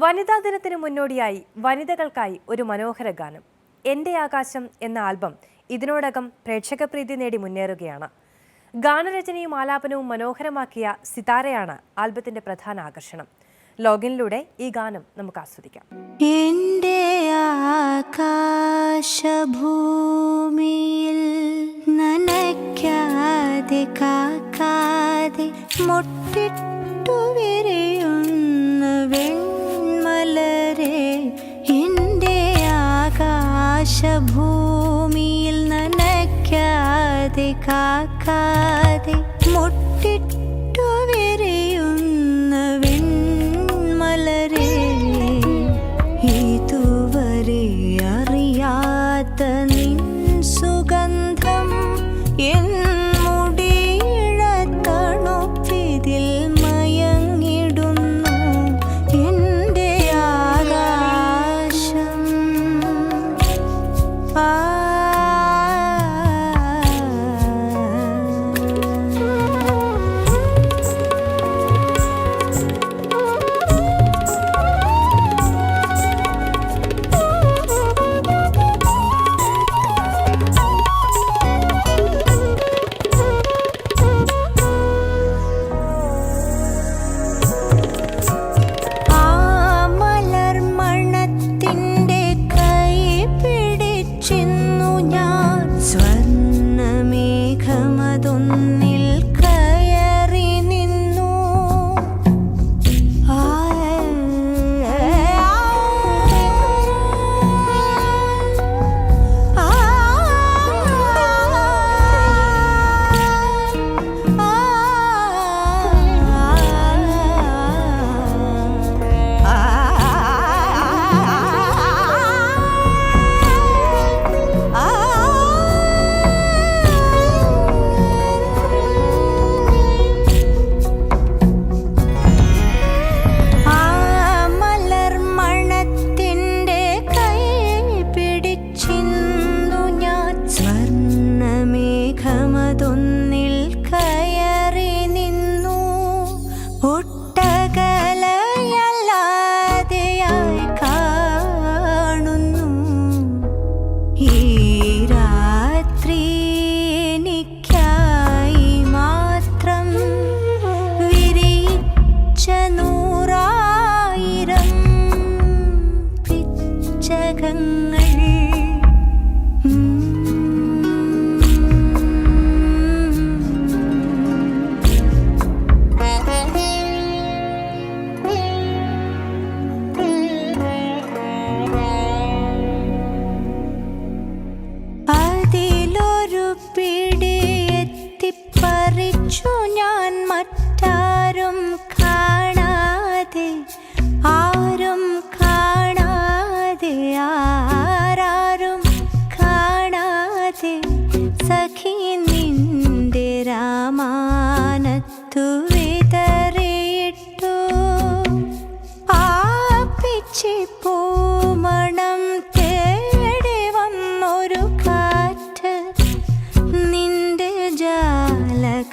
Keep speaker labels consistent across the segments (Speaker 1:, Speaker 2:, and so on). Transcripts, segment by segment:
Speaker 1: വനിതാ ദിനത്തിന് മുന്നോടിയായി വനിതകൾക്കായി ഒരു മനോഹര ഗാനം. എന്റെ ആകാശം എന്ന ആൽബം ഇതിനോടകം പ്രേക്ഷകപ്രീതി നേടി മുന്നേറുകയാണ്. ഗാനരചനയും ആലാപനവും മനോഹരമാക്കിയ സിതാരയാണ് ആൽബത്തിന്റെ പ്രധാന ആകർഷണം. ലോഗിനിലൂടെ ഈ ഗാനം നമുക്ക് ആസ്വദിക്കാം.
Speaker 2: എന്റെ ആകാശഭൂമിയിൽ നനയ്ക്കാതെ കാക്കാതെ മുട്ടിട്ടു വിരിയുന്ന ആകാശഭൂമിയിൽ നനയ്ക്കാതെ കാക്കാതെ മുട്ടിട്ടു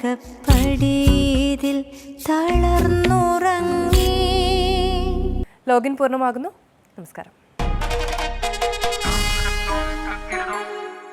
Speaker 2: ജാലകപ്പടിയിൽ തളർന്നുറങ്ങി.
Speaker 1: ലോഗിൻ പൂർണമാകുന്നു. നമസ്കാരം.